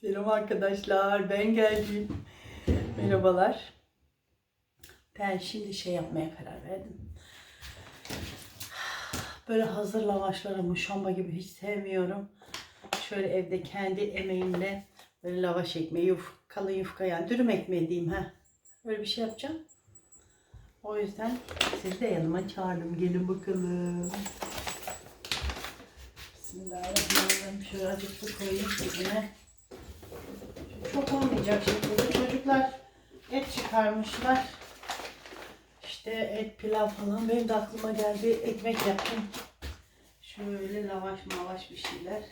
Selam arkadaşlar, ben geldim. Merhabalar. Ben şimdi şey yapmaya karar verdim. Böyle hazır lavaşları muşamba gibi hiç sevmiyorum. Şöyle evde kendi emeğimle böyle lavaş ekmeği, yuf, kalın yufka yani dürüm ekmeği diyeyim ha. Öyle bir şey yapacağım. O yüzden sizi de yanıma çağırdım. Gelin bakalım. Bismillahirrahmanirrahim. Şöyle azıcık su koyayım içine. Çok olmayacak şekilde. Çocuklar et çıkarmışlar. İşte et pilav falan. Benim de aklıma geldi. Ekmek yaptım. Şöyle lavaş mavaş bir şeyler.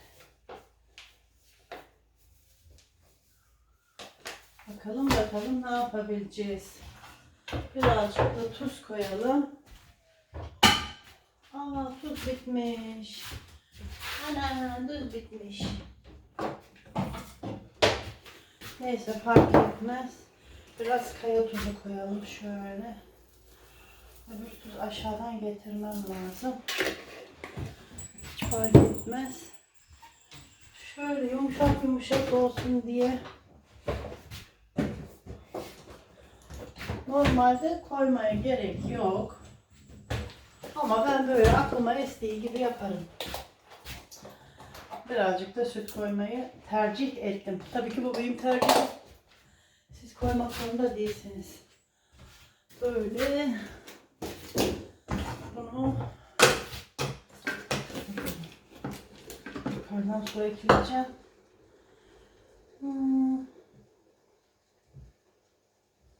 Bakalım bakalım ne yapabileceğiz. Birazcık da tuz koyalım. Aa tuz bitmiş. Ana tuz bitmiş. Neyse fark etmez. Biraz kaya tuzu koyalım şöyle. Öbür tuz aşağıdan getirmem lazım. Hiç fark etmez. Şöyle yumuşak yumuşak olsun diye. Normalde koymaya gerek yok. Ama ben böyle aklıma estiği gibi yaparım. Birazcık da süt koymayı tercih ettim. Tabii ki bu benim tercihim. Siz koymak zorunda değilsiniz. Böyle bunu yukarıdan su ekleyeceğim. Hmm.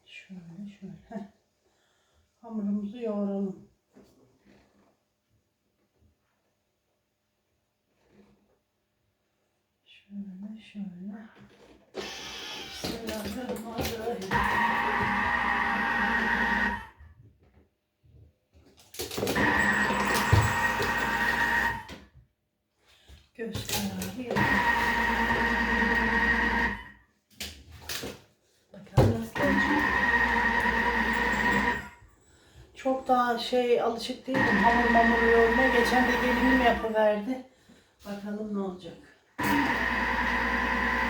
Şöyle şöyle. Hamurumuzu yoğuralım. Şöyle şöyle. Bismillahirrahmanirrahim. Göz. Çok daha şey alışık değilim hamur mamur yoğurmaya. Geçen de gelinim yapıverdi. Bakalım ne olacak. すいません。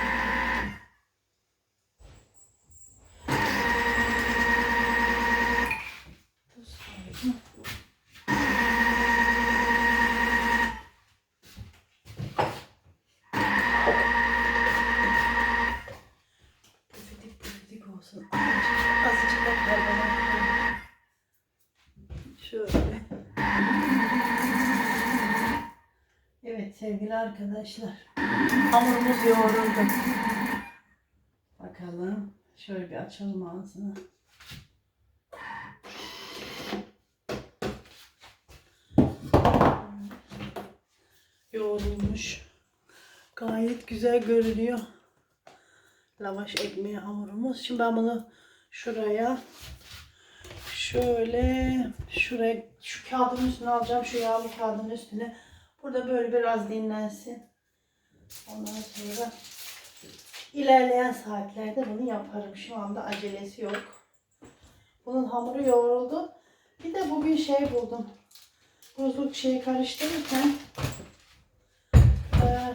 Sevgili arkadaşlar. Hamurumuz yoğruldu. Bakalım. Şöyle bir açalım ağzını. Yoğrulmuş. Gayet güzel görünüyor. Lavaş ekmeği hamurumuz. Şimdi ben bunu şuraya şöyle şuraya şu kağıdın üstüne alacağım. Şu yağlı kağıdın üstüne. Burada böyle biraz dinlensin. Ondan sonra ilerleyen saatlerde bunu yaparım. Şu anda acelesi yok. Bunun hamuru yoğruldu. Bir de bugün şey buldum. Buzluk şeyi karıştırırken eee,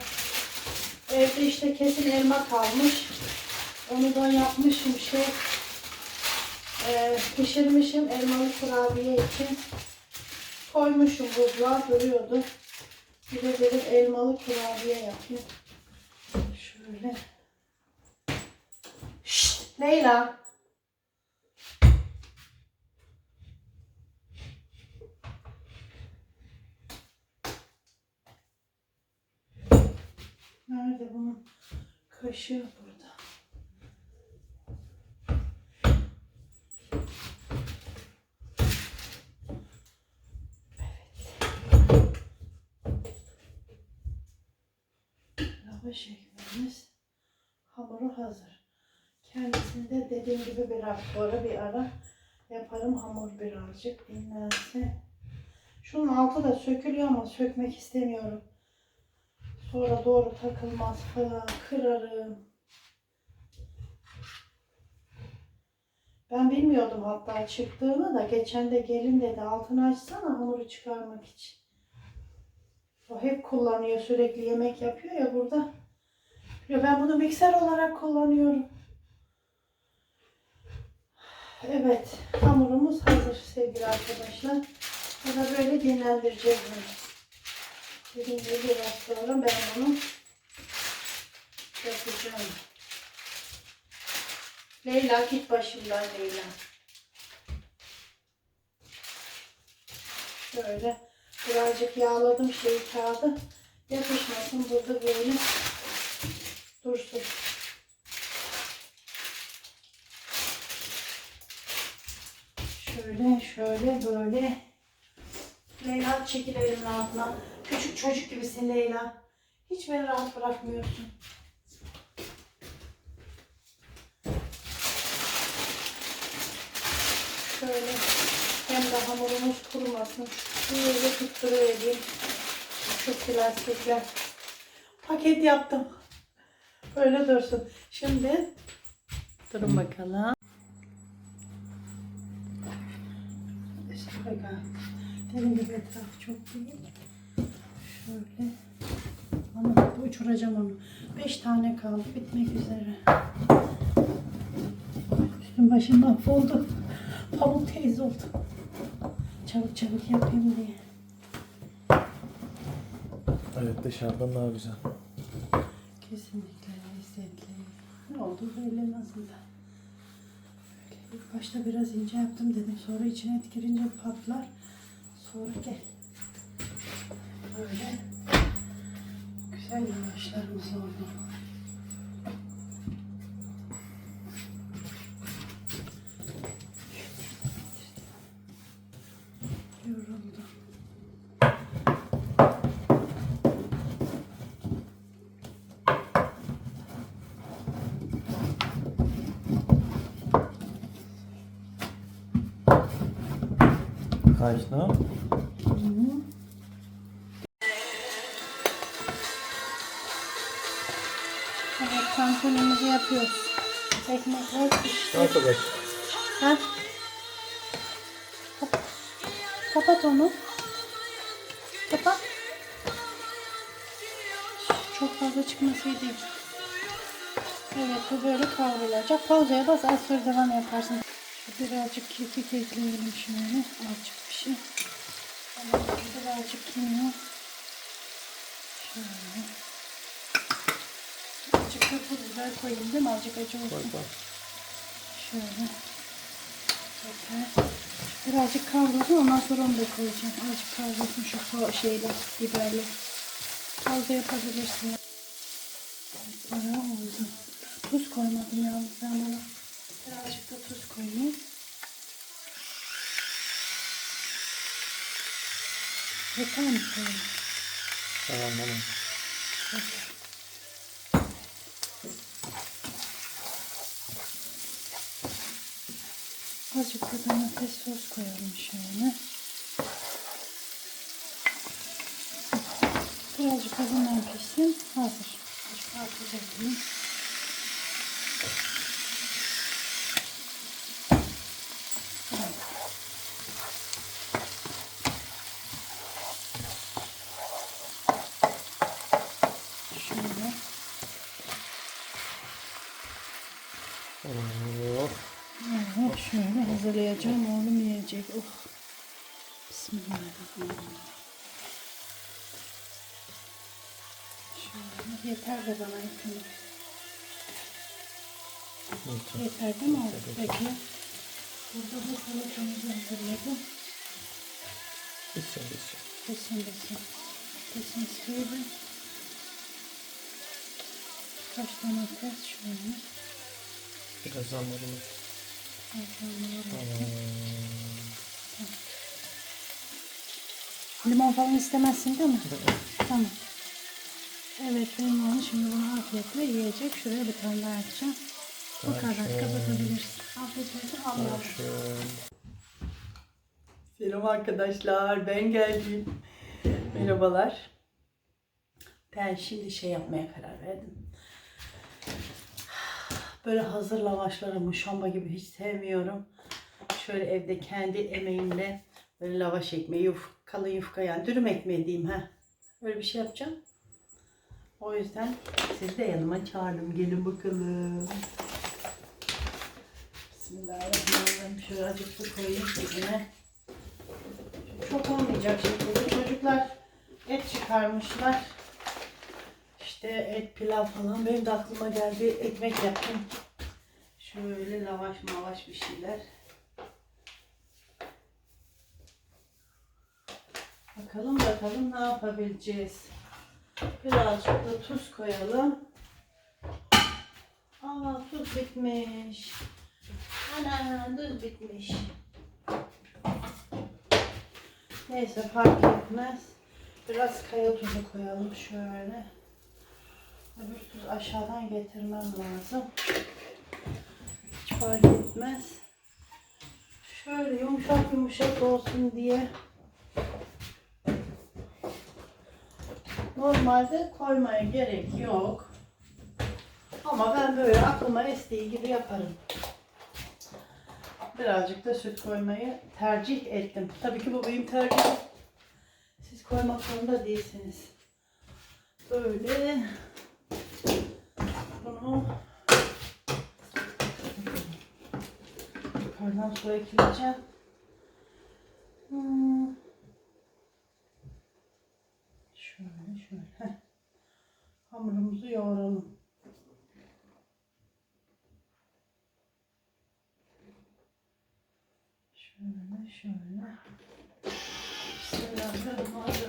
evde işte kesin elma kalmış. Onu da yapmışım şey eee, pişirmişim elmalı kurabiye için. Koymuşum buzluğa duruyordu. Bir de dedim elmalı kurabiye yapayım. Şöyle. Şşt, Leyla. Nerede bunun kaşığı Lavaş ekmeğimiz hamuru hazır. Kendisini de dediğim gibi biraz sonra bir ara yaparım hamur birazcık dinlensin. Şunun altı da sökülüyor ama sökmek istemiyorum. Sonra doğru takılmaz falan kırarım. Ben bilmiyordum hatta çıktığını da geçen de gelin dedi altını açsana hamuru çıkarmak için. O hep kullanıyor sürekli yemek yapıyor ya burada. Ya ben bunu mikser olarak kullanıyorum. Evet, hamurumuz hazır sevgili arkadaşlar. Bunu böyle dinlendireceğiz bunu. Dediğim gibi biraz sonra ben bunu yapacağım. Leyla git başımdan Leyla. Şöyle birazcık yağladım şeyi kağıdı. Yapışmasın burada böyle dursun. Şöyle şöyle böyle. Leyla çekil elimin altına. Küçük çocuk gibisin Leyla. Hiç beni rahat bırakmıyorsun. Şöyle hem de hamurumuz kurumasın. Şöyle tutturuvereyim. Şu plastikler. Paket yaptım. Böyle dursun. Şimdi durun bakalım. Şöyle Dediğim gibi etrafı çok değil. Şöyle. Ama uçuracağım onu. Beş tane kaldı. Bitmek üzere. Üstüm başım mahvoldu. Pamuk teyze oldu. Çabuk çabuk yapayım diye. Evet dışarıdan daha güzel. Kesinlikle oldu belli en azından. Böyle ilk başta biraz ince yaptım dedim. Sonra içine et girince patlar. Sonra gel. Böyle güzel yavaşlarımız oldu. Ne? Evet, tantunimizi yapıyoruz. Ekmekler pişti. Arkadaş. Ha? Kap- Kapat onu. Kapat. Çok fazla çıkmasıydı. Evet bu böyle kavrulacak. Pauzaya bas az sonra devam yaparsın. Birazcık kekik ekleyelim şöyle. Azıcık Tamam, Birazcık kimyon. Şöyle. Azıcık da pul biber koyayım değil mi? Azıcık acı olsun. Bak bak. Şöyle. Yeter. Birazcık kavrulsun ondan sonra onu da koyacağım. Azıcık kavrulsun şu şeyle, biberle. Fazla yapabilirsin. Bayağı oldu. Tuz koymadım yalnız ben buna. Birazcık da tuz koyayım. Mi şöyle? Tamam tamam. Azıcık da domates sos koyalım şöyle. Birazcık da bundan pişsin. Hazır. Azıcık atacağım. Şöyle. Oh. Evet şöyle hazırlayacağım. Oğlum yiyecek. Oh. Bismillahirrahmanirrahim. Şöyle yeter de bana. Yeter. Yeter değil mi oğlum? Peki. Burada da salatamızı hazırladım. Bitsin bitsin. Besin besin. Besin istiyorum. Kaç domates şöyle. Biraz hamurumuz. Limon falan istemezsin değil mi? Tamam. Evet oğlum şimdi bunu afiyetle yiyecek. Şuraya bir tane daha açacağım. Bu kadar kapatabilirsin. Afiyet olsun. Allah'ım. Şöyle. Selam arkadaşlar, ben geldim. Merhabalar. Ben şimdi şey yapmaya karar verdim. Böyle hazır lavaşları muşamba gibi hiç sevmiyorum. Şöyle evde kendi emeğimle böyle lavaş ekmeği, yuf, kalın yufka yani dürüm ekmeği diyeyim ha. Öyle bir şey yapacağım. O yüzden sizi de yanıma çağırdım. Gelin bakalım. Bismillahirrahmanirrahim. Şöyle azıcık su koyayım içine. Çok olmayacak şekilde. Çocuklar et çıkarmışlar. İşte et pilav falan. Benim de aklıma geldi. Ekmek yaptım. Şöyle lavaş mavaş bir şeyler. Bakalım bakalım ne yapabileceğiz. Birazcık da tuz koyalım. Aa tuz bitmiş. Ana tuz bitmiş. Neyse fark etmez. Biraz kaya tuzu koyalım şöyle. Öbür tuz aşağıdan getirmem lazım. Hiç fark etmez. Şöyle yumuşak yumuşak olsun diye Normalde koymaya gerek yok. Ama ben böyle aklıma estiği gibi yaparım. Birazcık da süt koymayı tercih ettim. Tabii ki bu benim tercihim. Siz koymak zorunda değilsiniz. Böyle yukarıdan su ekleyeceğim. Hmm. Şöyle şöyle. Hamurumuzu yoğuralım. Şöyle şöyle. Bismillahirrahmanirrahim.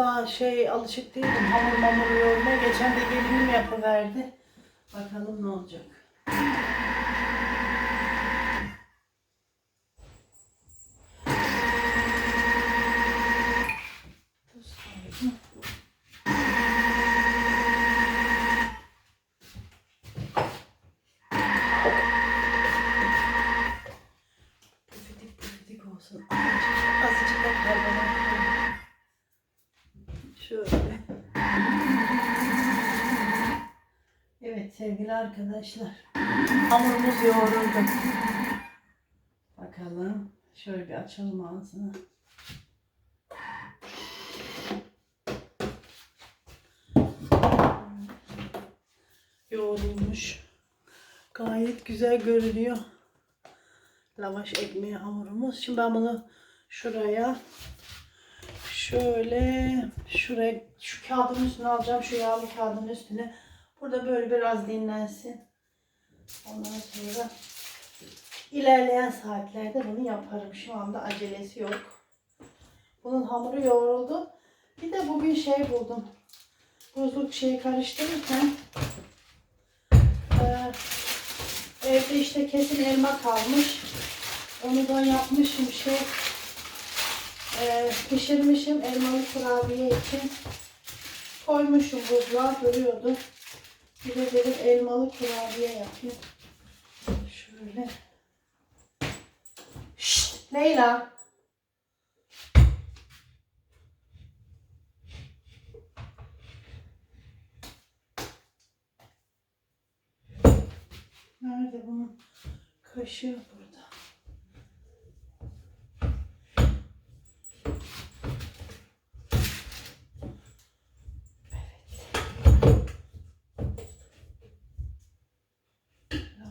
Daha şey alışık değilim hamur mamur yoğurmaya. Geçen de gelinim yapıverdi. Bakalım ne olacak. Tuz koydum. Püfidik püfidik olsun. Azıcık, azıcık da karbonat koyayım. Şöyle. Evet sevgili arkadaşlar. Hamurumuz yoğruldu. Bakalım. Şöyle bir açalım ağzını. Yoğrulmuş. Gayet güzel görünüyor. Lavaş ekmeği hamurumuz. Şimdi ben bunu şuraya şöyle şuraya şu kağıdın üstüne alacağım. Şu yağlı kağıdın üstüne. Burada böyle biraz dinlensin. Ondan sonra ilerleyen saatlerde bunu yaparım. Şu anda acelesi yok. Bunun hamuru yoğruldu. Bir de bugün şey buldum. Buzluk şeyi karıştırırken eee, evde işte kesin elma kalmış. Onu da yapmışım şey eee, pişirmişim elmalı kurabiye için. Koymuşum buzluğa duruyordu. Bir de dedim elmalı kurabiye yapayım. Şöyle. Şşt, Leyla. Nerede bunun kaşığı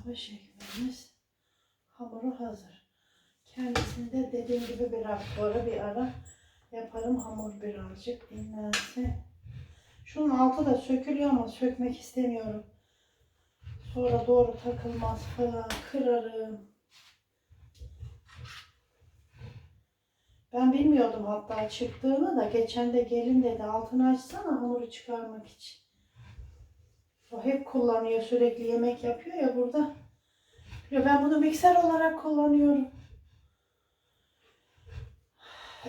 Lavaş ekmeğimiz hamuru hazır. Kendisini de dediğim gibi biraz sonra bir ara yaparım hamur birazcık dinlensin. Şunun altı da sökülüyor ama sökmek istemiyorum. Sonra doğru takılmaz falan kırarım. Ben bilmiyordum hatta çıktığını da geçen de gelin dedi altını açsana hamuru çıkarmak için. O hep kullanıyor sürekli yemek yapıyor ya burada. Ya ben bunu mikser olarak kullanıyorum.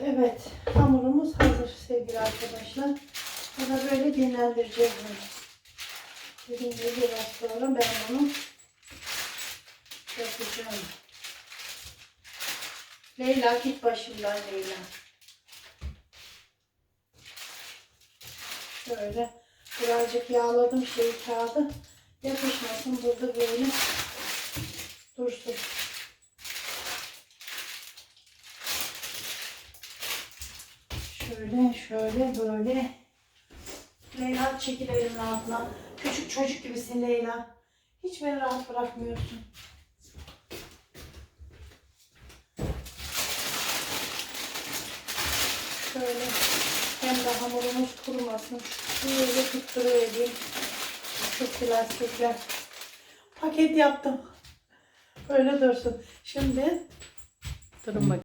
Evet hamurumuz hazır sevgili arkadaşlar. Bunu böyle dinlendireceğiz. Dediğim gibi biraz sonra ben bunu yapacağım. Leyla git başımdan Leyla. Şöyle birazcık yağladım şeyi kağıdı. Yapışmasın burada böyle dursun. Şöyle şöyle böyle. Leyla çekil elimin altına. Küçük çocuk gibisin Leyla. Hiç beni rahat bırakmıyorsun. Şöyle hem de hamurumuz kurumasın. Şöyle tutturuvereyim. Şu plastikler. Paket yaptım. Böyle dursun. Şimdi durun bakayım.